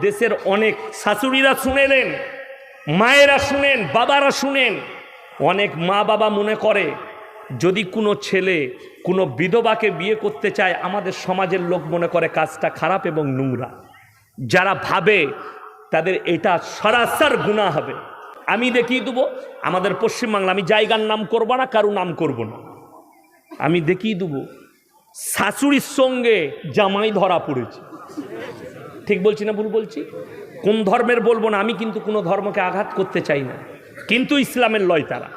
দেশের অনেক শাশুড়িরা শুনেলেন, মায়েরা শুনেন, বাবারা শুনেন, অনেক মা বাবা মনে করে, যদি কোনো ছেলে কোনো বিধবাকে বিয়ে করতে চায়, আমাদের সমাজের লোক মনে করে কাজটা খারাপ এবং নোংরা। যারা ভাবে তাদের এটা সরাসর গুণা হবে। আমি দেখিয়ে দেবো, আমাদের পশ্চিমবাংলা, আমি জায়গার নাম করব না, কারও নাম করব না। আমি দেখিয়ে দেবো, শাশুড়ির সঙ্গে জামাই ধরা পড়েছে। ঠিক বলছি না ভুল বলছি? কোন ধর্মের বলব না, আমি কিন্তু কোনো ধর্মকে আঘাত করতে চাই না। কিন্তু ইসলামের লয় তারা,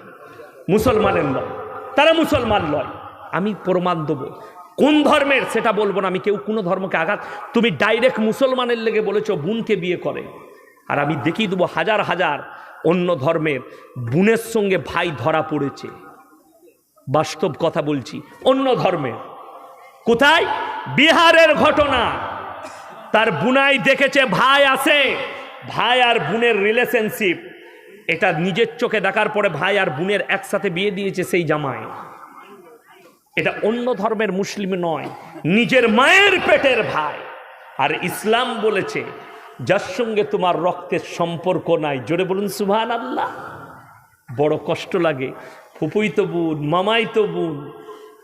মুসলমানের লয়। তারা মুসলমান লয়। আমি প্রমাণ দেবো। কোন ধর্মের সেটা বলব না, আমি কেউ কোনো ধর্মকে আঘাত। তুমি ডাইরেক্ট মুসলমানের লেগে বলেছ, বোনকে বিয়ে করে। আর আমি দেখিয়ে দেবো হাজার হাজার অন্য ধর্মের বোনের সঙ্গে ভাই ধরা পড়েছে। বাস্তব কথা বলছি, অন্য ধর্মের কোথায়? বিহারের ঘটনা। তার বুনাই দেখেছে ভাই আছে। ভাই আর বোনের রিলেশনশিপ এটা নিজের চোখে দেখার পরে ভাই আর বোনের একসাথে বিয়ে দিয়েছে সেই জামায় এটা অন্য ধর্মের মুসলিম নয়, নিজের মায়ের পেটের ভাই। আর ইসলাম বলেছে, যার সঙ্গে তোমার রক্তের সম্পর্ক নাই, জোরে বলুন সুভান আল্লাহ বড় কষ্ট লাগে, ফুপুই তো বোন, মামাই তো বোন।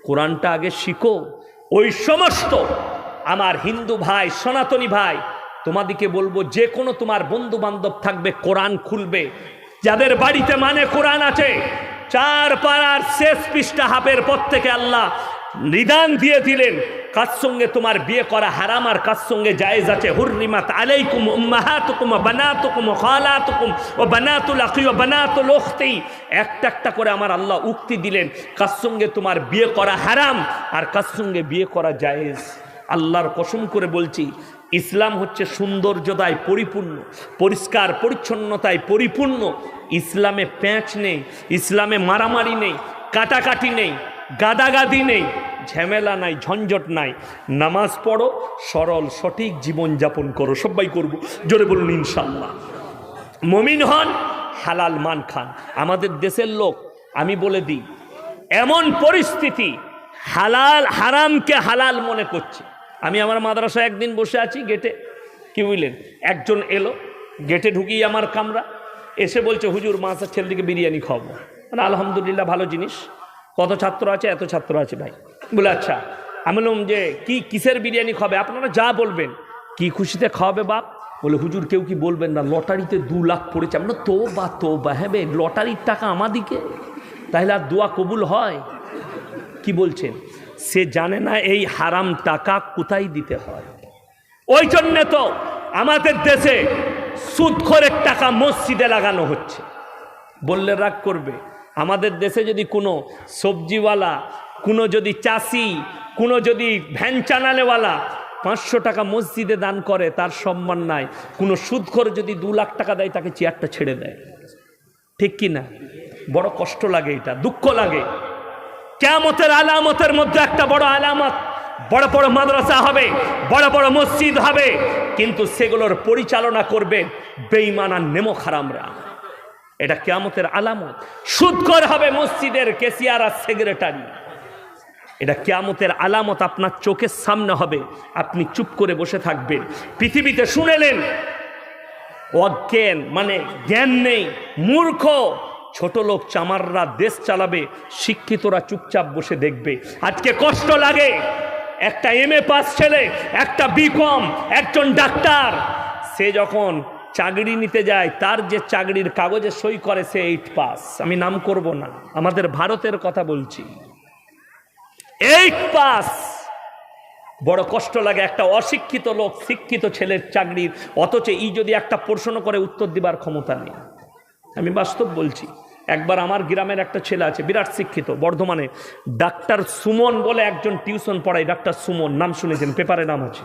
কোরআনটা আগে শিখো, ওই সমস্ত আমার হিন্দু ভাই, সনাতনী ভাই, তোমাদিকে বলব, যে কোনো তোমার বন্ধু বান্ধব থাকবে, কোরআন খুলবে। যাদের বাড়িতে মানে কোরআন আছে, চার পাড়ার শেষ পৃষ্ঠা হাফের পর থেকে আল্লাহ নিদান দিয়ে দিলেন, কার সঙ্গে তোমার বিয়ে করা হারাম আর কার সঙ্গে জায়েজ আছে? হুররিমাত আলাইকুম উম্মাহাতুকুম বানাতুকুম খালাতুকুম ওয়া বানাতুল আখি ওয়া বানাতুল উখতি। একটা একটা করে আমার আল্লাহ উক্তি দিলেন, কার সঙ্গে তোমার বিয়ে করা হারাম আর কার সঙ্গে বিয়ে করা জায়েজ। আল্লাহর কসম করে বলছি, ইসলাম হচ্ছে সৌন্দর্যতায় পরিপূর্ণ, পরিষ্কার পরিচ্ছন্নতায় পরিপূর্ণ। ইসলামে প্যাঁচ নেই, ইসলামে মারামারি নেই, কাটাকাটি নেই, গাদাগাদি নেই, ঝামেলা নাই, ঝঞ্ঝট নাই। নামাজ পড়ো, সরল, সঠিক জীবন যাপন করো, সবাই করব। জোরে বলুন ইনশাল্লাহ মমিন হন, হালাল মান খান। আমাদের দেশের লোক, আমি বলে দিই, এমন পরিস্থিতি হালাল, হারামকে হালাল মনে করছে। আমি আমার মাদ্রাসায় একদিন বসে আছি গেটে। কি বুঝলেন? একজন এলো, গেটে ঢুকিয়ে আমার কামরা, এসে বলছে, হুজুর, মাছের ছেলেদিকে বিরিয়ানি খাওয়াবো। মানে আলহামদুলিল্লাহ, ভালো জিনিস। কত ছাত্র আছে? এত ছাত্র আছে ভাই। বলে আচ্ছা। আমি বললাম, যে কি, কিসের বিরিয়ানি খাবে? আপনারা যা বলবেন। কি খুশিতে খাওয়াবে বাপ? বলে, হুজুর, কেউ কি বলবেন না, লটারিতে দু লাখ পড়েছে। আমরা তো বা তো বা হ্যাঁ লটারির টাকা আমাদিকে? তাহলে আর দোয়া কবুল হয়? কি বলছেন? সে জানে না এই হারাম টাকা কোথায় দিতে হয়। ওই জন্যে তো আমাদের দেশে সুদখোরের টাকা মসজিদে লাগানো হচ্ছে। বললে রাগ করবে। আমাদের দেশে যদি কোনো সবজিওয়ালা, কোনো যদি চাষি, কোনো যদি ভ্যান চানালেওয়ালা পাঁচশো টাকা মসজিদে দান করে, তার সম্মান নাই। কোনো সুদখোর যদি দু লাখ টাকা দেয়, তাকে চেয়ারটা ছেড়ে দেয়। ঠিক কি না? বড় কষ্ট লাগে এটা, দুঃখ লাগে। কেমতের আলামতের মধ্যে একটা বড় আলামত, বড় বড় মাদ্রাসা হবে, বড় বড় মসজিদ হবে, কিন্তু সেগুলোর পরিচালনা করবে বেইমান নেমো খারামরা। এটা কেয়ামতের আলামত। সুদকর হবে মসজিদের কেসিয়ার আর সেক্রেটারি। এটা কেয়ামতের আলামত আপনার চোখের সামনে হবে, আপনি চুপ করে বসে থাকবেন। পৃথিবীতে শুনেলেন, অজ্ঞান মানে জ্ঞান নেই, মূর্খ ছোট লোক চামাররা দেশ চালাবে, শিক্ষিতরা চুপচাপ বসে দেখবে। আজকে কষ্ট লাগে। একটা এম এ পাস ছেলে, একটা বিকম একজন ডাক্তার। সে যখন চাকরি নিতে যায়, তার যে চাকরির কাগজে সই করে, সে এইট পাস আমি নাম করব না, আমাদের ভারতের কথা বলছি। এইট পাস বড় কষ্ট লাগে, একটা অশিক্ষিত লোক, শিক্ষিত ছেলের চাকরির, অথচ ই যদি একটা প্রশ্ন করে উত্তর দিবার ক্ষমতা নেই। আমি বাস্তব বলছি। একবার আমার গ্রামের একটা ছেলে আছে, বিরাট শিক্ষিত, বর্ধমানে। ডাক্তার সুমন বলে একজন টিউশন পড়ায়, ডাক্তার সুমন, নাম শুনেছেন, পেপারে নাম আছে।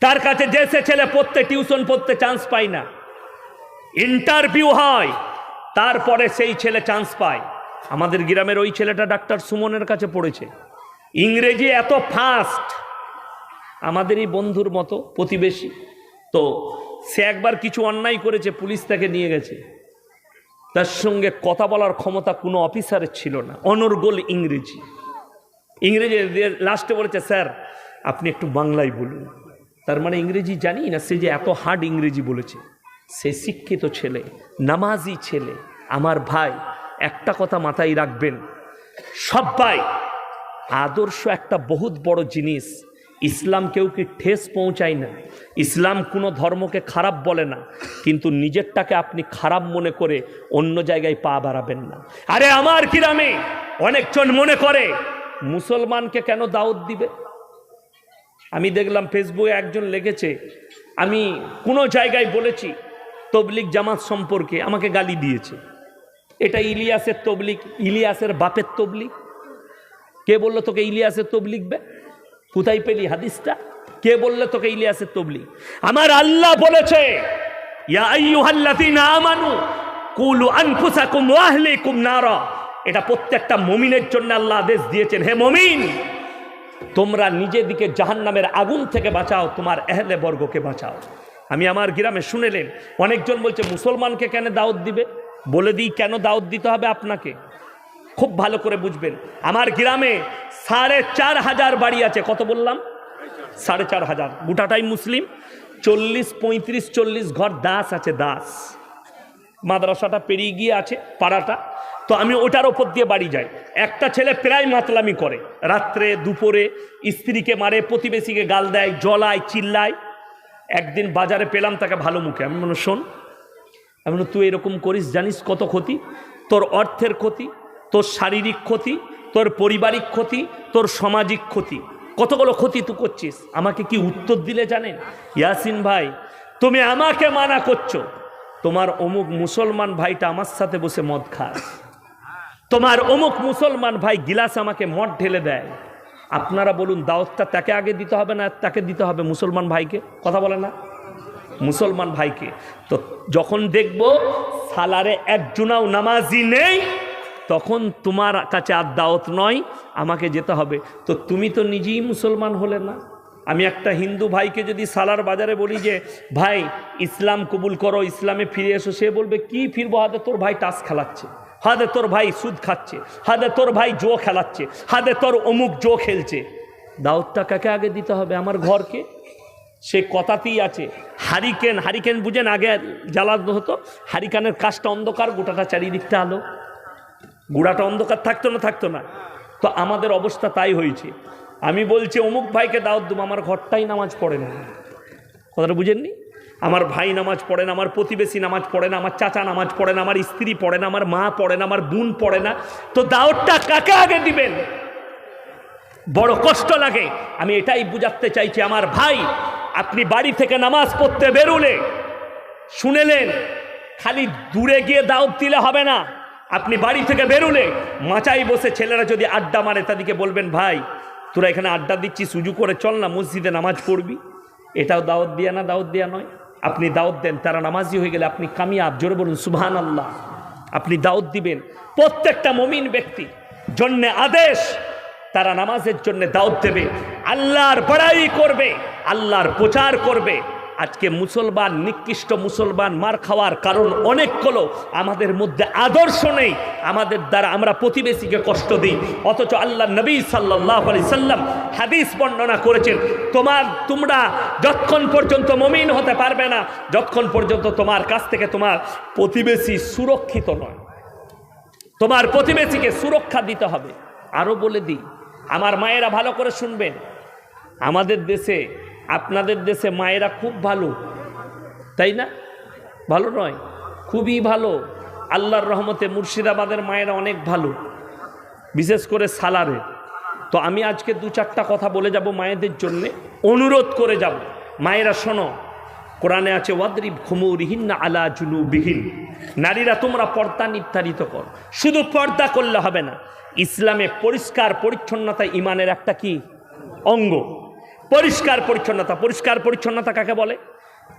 তার কাছে যে সে ছেলে পড়তে, টিউশন পড়তে চান্স পায় না। ইন্টারভিউ হয়, তারপরে সেই ছেলে চান্স পায়। আমাদের গ্রামের ওই ছেলেটা ডাক্তার সুমনের কাছে পড়েছে। ইংরেজি এত ফাস্ট আমাদেরই বন্ধুর মতো প্রতিবেশী। তো সে একবার কিছু অন্যায় করেছে, পুলিশ তাকে নিয়ে গেছে। তার সঙ্গে কথা বলার ক্ষমতা কোনো অফিসারের ছিল না। অনর্গল ইংরেজি। ইংরেজি লাস্টে বলেছে, স্যার, আপনি একটু বাংলায় বলুন। তার মানে ইংরেজি জানি না, সে যে এত হার্ড ইংরেজি বলেছে। সে শিক্ষিত ছেলে, নামাজি ছেলে। আমার ভাই, একটা কথা মাথায় রাখবেন সবাই আদর্শ একটা বহুত বড় জিনিস। ইসলাম কেউ কি ঠেস পৌঁছায় না? ইসলাম কোনো ধর্মকে খারাপ বলে না, কিন্তু নিজেরটাকে আপনি খারাপ মনে করে অন্য জায়গায় পা বাড়াবেন না। আরে আমার গ্রামে অনেকজন মনে করে, মুসলমানকে কেন দাওয়াত দিবে? আমি দেখলাম ফেসবুকে একজন লিখেছে আমি কোনো জায়গায় বলেছি তবলিক জামাত সম্পর্কে আমাকে গালি দিয়েছে। এটা ইলিয়াসের তবলিক ইলিয়াসের বাপের তবলিক কে বলল তোকে ইলিয়াসের তবলিক বে? কোথায় পেলি হাদিসটা? কে বললে তোকে ইলিয়াসের তবলি আমার আল্লাহ বলেছে এটা প্রত্যেকটা মুমিনের জন্য আল্লাহ আদেশ দিয়েছেন। হে মুমিন, তোমরা নিজেদিকে জাহান্নামের আগুন থেকে বাঁচাও, তোমার এহলে বর্গকে বাঁচাও। আমি আমার গ্রামে শুনেলেন, অনেকজন বলছে, মুসলমানকে কেন দাওয়াত দিবে? বলে দিই, কেন দাওয়াত দিতে হবে আপনাকে? খুব ভালো করে বুঝবেন। আমার গ্রামে সাড়ে চার হাজার বাড়ি আছে। কত বললাম? সাড়ে চার হাজার। গোটাটাই মুসলিম। চল্লিশ, পঁয়ত্রিশ, চল্লিশ ঘর দাস আছে, দাস। মাদ্রাসাটা পেরিয়ে গিয়ে আছে, পাড়াটা। তো আমি ওটার ওপর দিয়ে বাড়ি যাই। একটা ছেলে প্রায় মাতলামি করে। রাত্রে, দুপুরে স্ত্রীকে মারে, প্রতিবেশীকে গাল দেয় জলায় চিল্লায়। একদিন বাজারে পেলাম তাকে ভালো মুখে। আমি মনে শোন, আমি তুই এরকম করিস, জানিস কত ক্ষতি? তোর অর্থের ক্ষতি তোর শারীরিক ক্ষতি, তোর পারিবারিক ক্ষতি, তোর সামাজিক ক্ষতি। কতগুলো ক্ষতি তুই করছিস? আমাকে কি উত্তর দিলে জানেন? ইয়াসিন ভাই, তুমি আমাকে মানা করছ। তোমার অমুক মুসলমান ভাইটা আমার সাথে বসে মদ খায়। তোমার অমুক মুসলমান ভাই গিলাস আমাকে মদ ঢেলে দেয়। আপনারা বলুন, দাওয়াতটা তাকে আগে দিতে হবে না তাকে দিতে হবে মুসলমান ভাইকে? কথা বলে না। মুসলমান ভাইকে। তো যখন দেখব সালারে একজনাও নামাজি নেই তখন তোমার কাছে আর দাওয়াত নয়, আমাকে যেতে হবে। তো তুমি তো নিজেই মুসলমান হলে না। আমি একটা হিন্দু ভাইকে যদি সালার বাজারে বলি যে, ভাই, ইসলাম কবুল করো, ইসলামে ফিরে এসো। সে বলবে, কি ফিরবো? হাতে তোর ভাই টাস খেলাচ্ছে। হাতে তোর ভাই সুদ খাচ্ছে। হাতে তোর ভাই জো খেলাচ্ছে। হাতে তোর অমুক জো খেলছে। দাওয়াতটা কাকে আগে দিতে হবে? আমার ঘরকে? সে কথাতেই আছে। হারিকেন হারিকেন বুঝেন আগে জ্বালানো হতো। হারিকেনের কাজটা অন্ধকার, গোটাটা চারিদিকটা আলো। গুড়াটা অন্ধকার থাকতো না থাকতো না। তো আমাদের অবস্থা তাই হয়েছে। আমি বলছি, অমুক ভাইকে দাওয়াত দেবো আমার ঘরটাই নামাজ পড়ে না। কথাটা বুঝেননি? আমার ভাই নামাজ পড়ে না, আমার প্রতিবেশী নামাজ পড়ে না, আমার চাচা নামাজ পড়ে না, আমার স্ত্রী পড়ে না, আমার মা পড়ে না, আমার বোন পড়ে না। তো দাওয়াতটা কাকে আগে দিবেন? বড় কষ্ট লাগে। আমি এটাই বুঝাতে চাইছি, আমার ভাই, আপনি বাড়ি থেকে নামাজ পড়তে বেরোলে, শুনেলেন, খালি দূরে গিয়ে দাওয়াত দিলে হবে না। আপনি বাড়ি থেকে বেরোলে মাচাই বসে ছেলেরা যদি আড্ডা মারে তাদেরকে বলবেন, ভাই, তোরা এখানে আড্ডা দিচ্ছি সুজু করে চল না, মসজিদে নামাজ পড়বি। এটাও দাওয়াত দিয়া না, দাওয়াত দিয়া নয়। আপনি দাওয়াত দেন, তারা নামাজি হয়ে গেলে আপনি কামিয়াব, জোরে বলুন সুবহান আল্লাহ আপনি দাওয়াত দিবেন। প্রত্যেকটা মমিন ব্যক্তি জন্যে আদেশ, তারা নামাজের জন্য দাওয়াত দেবে। আল্লাহর বড়াই করবে, আল্লাহর প্রচার করবে। আজকে মুসলমান, নিকৃষ্ট মুসলমান মার খাওয়ার কারণ অনেকগুলো আমাদের মধ্যে আদর্শ নেই, আমাদের দ্বারা আমরা প্রতিবেশীকে কষ্ট দিই। অথচ আল্লাহ নবী সাল্লাহ আলি সাল্লাম হাদিস বর্ণনা করেছেন, তোমার, তোমরা যতক্ষণ পর্যন্ত মমিন হতে পারবে না, যতক্ষণ পর্যন্ত তোমার কাছ থেকে তোমার প্রতিবেশী সুরক্ষিত নয়। তোমার প্রতিবেশীকে সুরক্ষা দিতে হবে। আরও বলে দিই, আমার মায়েরা ভালো করে শুনবেন, আমাদের দেশে আপনাদের দেশে মায়েরা খুব ভালো, তাই না? ভালো নয়, খুবই ভালো। আল্লাহর রহমতে মুর্শিদাবাদের মায়েরা অনেক ভালো, বিশেষ করে সালারে। তো আমি আজকে দু চারটা কথা বলে যাব মায়েদের জন্যে, অনুরোধ করে যাব। মায়েরা শোনো, কোরআনে আছে, ওয়াদ্রিব খুমুরিহীন না আলা জুলুবিহীন। নারীরা তোমরা পর্দা নির্ধারিত কর। শুধু পর্দা করলে হবে না, ইসলামে পরিষ্কার পরিচ্ছন্নতা ইমানের একটা কি? অঙ্গ। পরিষ্কার পরিচ্ছন্নতা পরিষ্কার পরিচ্ছন্নতা কাকে বলে?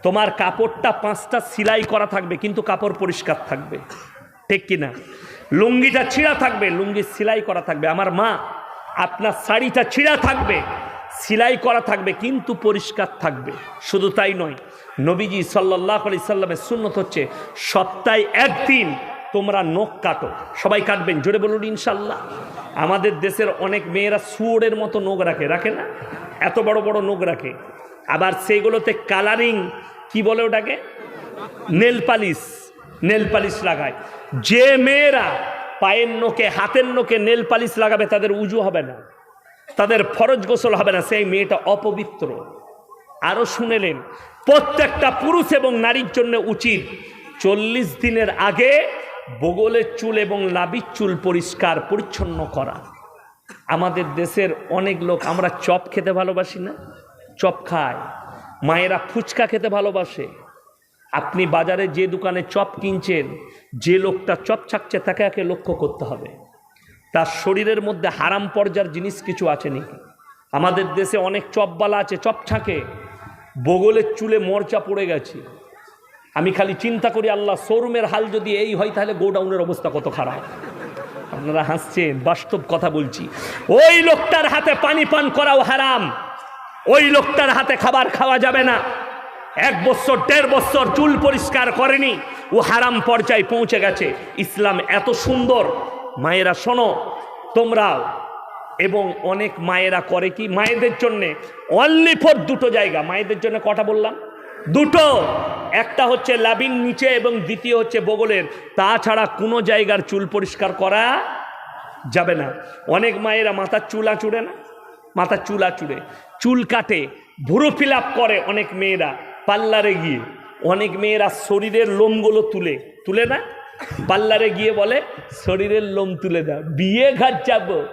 তোমার কাপড়টা পাঁচটা সেলাই করা থাকবে, কিন্তু কাপড় পরিষ্কার থাকবে। ঠিক কিনা? লুঙ্গিটা ছিঁড়া থাকবে, লুঙ্গি সেলাই করা থাকবে। আমার মা, আপনার শাড়িটা ছিঁড়া থাকবে, সেলাই করা থাকবে, কিন্তু পরিষ্কার থাকবে। শুধু তাই নয়, নবীজি সাল্লাহ আলি সাল্লামের সুন্নত হচ্ছে, সপ্তাহে একদিন তোমরা নখ কাটো। সবাই কাটবেন? জোরে বলুন ইনশাল্লাহ। আমাদের দেশের অনেক মেয়েরা শুয়োরের মতো নখ রাখে রাখে না? এত বড় বড় নখ রাখে। আবার সেগুলোতে কালারিং কি বলে ওটাকে? নেল পালিশ নেল পালিশ লাগায়। যে মেয়েরা পায়ের নোকে, হাতের নোকে নেল পালিশ লাগাবে, তাদের উজু হবে না। তাদের ফরজ গোসল হবে না। সেই মেয়েটা অপবিত্র। আরও শুনেলেন, প্রত্যেকটা পুরুষ এবং নারীর জন্য উচিত চল্লিশ দিনের আগে বগলের চুল এবং লাবির চুল পরিষ্কার, পরিচ্ছন্ন করা। আমাদের দেশের অনেক লোক, আমরা চপ খেতে ভালোবাসি না? চপ খায়। মায়েরা ফুচকা খেতে ভালোবাসে। আপনি বাজারে যে দোকানে চপ কিনছেন, যে লোকটা চপ ছাকছে, তাকে একে লক্ষ্য করতে হবে। তার শরীরের মধ্যে হারাম পর্যার জিনিস কিছু আছে নাকি? আমাদের দেশে অনেক চপবালা আছে, চপ ছাকে। বগলের চুলে মরচা পড়ে গেছে। আমি খালি চিন্তা করি, আল্লাহ শোরুমের হাল যদি এই হয়, তাহলে গোডাউনের অবস্থা কত খারাপ। আপনারা হাসছেন, বাস্তব কথা বলছি। ওই লোকটার হাতে পানি পান করাও হারাম। ওই লোকটার হাতে খাবার খাওয়া যাবে না। এক বছর, দেড় বছর চুল পরিষ্কার করেনি। ও হারাম পর্যায়ে পৌঁছে গেছে। ইসলাম এত সুন্দর। মায়েরা, শোনো তোমরাও এবং অনেক মায়েরা করে কি? মায়েদের জন্যে অনলি ফর দুটো জায়গা। মায়েদের জন্য কটা বললাম? দুটো। একটা হচ্ছে লাবিন নিচে এবং দ্বিতীয় হচ্ছে বগলের। তাছাড়া কোনো জায়গার চুল পরিষ্কার করা যাবে না। অনেক মায়েরা মাথার চুল আঁচুড়ে না? মাথার চুল আঁচুড়ে। চুল কাটে, ভুরু ফিল করে অনেক মেয়েরা পার্লারে গিয়ে। অনেক মেয়েরা শরীরের লোমগুলো তুলে। তুলে না? পার্লারে গিয়ে বলে, শরীরের লোম তুলে দাও। বিয়ে ঘাট যাব।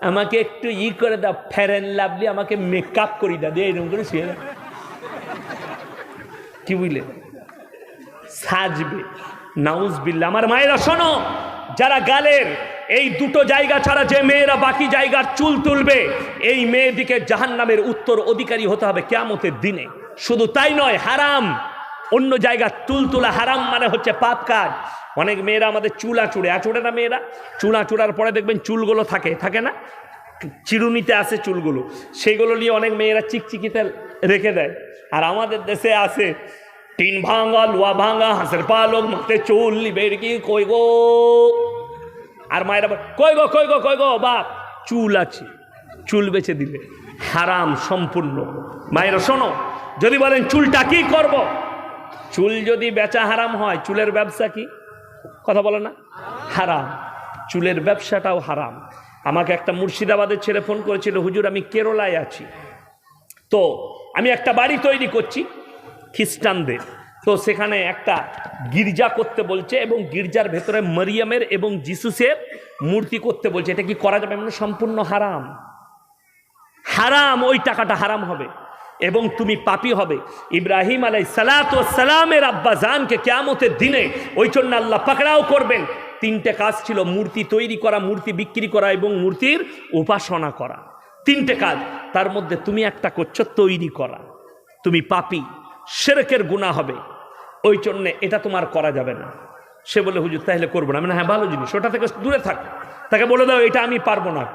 আমাকে একটু ই করে দাও। ফেরেন লাভলি আমাকে মেকআপ করি দাও। দিয়ে এরকম করে শুয়ে দাও। কি বুঝলে? সাজবে। নাউজ বিল্লা আমার মায়েরা, শোনো, যারা গালের এই দুটো জায়গা ছাড়া যে মেয়েরা বাকি জায়গার চুল তুলবে, এই মেয়েদিকে জাহান নামের উত্তর অধিকারী হতে হবে কেমতের দিনে। শুধু তাই নয়, হারাম। অন্য জায়গা চুল তোলা হারাম মানে হচ্ছে পাপ কাজ। অনেক মেয়েরা আমাদের চুল আঁচুড়ে। আঁচুড়ে না মেয়েরা? চুল আঁচুড়ার পরে দেখবেন চুলগুলো থাকে। থাকে না? চিরুনিতে আসে চুলগুলো। সেইগুলো নিয়ে অনেক মেয়েরা চিকচিকিতে রেখে দেয়। আর আমাদের দেশে আসে টিন ভাঙা লোয়া ভাঙা, হাঁসের পালক মাথায় চুল, লিবের কি, কই গো? আর মায়েরা কই গো কই গো কই গো বাপ চুল আছে। চুল বেছে দিলে হারাম সম্পূর্ণ। মায়েরা, শোনো, যদি বলেন চুলটা কি করব। চুল যদি বেচা হারাম হয়, চুলের ব্যবসা কি? কথা বলে না? হারাম। চুলের ব্যবসাটাও হারাম। আমাকে একটা মুর্শিদাবাদের ছেলে ফোন করেছিল, হুজুর, আমি কেরলায় আছি। তো আমি একটা বাড়ি তৈরি করছি খ্রিস্টানদের। তো সেখানে একটা গির্জা করতে বলছে এবং গির্জার ভেতরে মরিয়মের এবং জিসুসের মূর্তি করতে বলছে। এটা কি করা যাবে? মানে সম্পূর্ণ হারাম। হারাম, ওই টাকাটা হারাম হবে এবং তুমি পাপি হবে। ইব্রাহিম আলাই সালাত ও সালামের আব্বা জানকে কেয়ামতের দিনে ওই জন্য আল্লাহ পাকড়াও করবেন। তিনটে কাজ ছিল, মূর্তি তৈরি করা, মূর্তি বিক্রি করা এবং মূর্তির উপাসনা করা। তিনটে কাজ। তার মধ্যে তুমি একটা করছ তৈরি করা। তুমি পাপি, সেরেকের গুণা হবে। ওই জন্যে এটা তোমার করা যাবে না। সে বলে, হুজুর, তাহলে করব না। মানে হ্যাঁ ভালো জিনিস, ওটা থেকে দূরে থাক। তাকে বলে দাও, এটা আমি পারব না।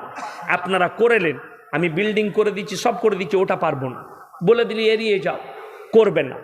আপনারা করেলেন আমি বিল্ডিং করে দিচ্ছি, সব করে দিচ্ছি, ওটা পারব না। বলে দিলি, এড়িয়ে যাও। করবে না।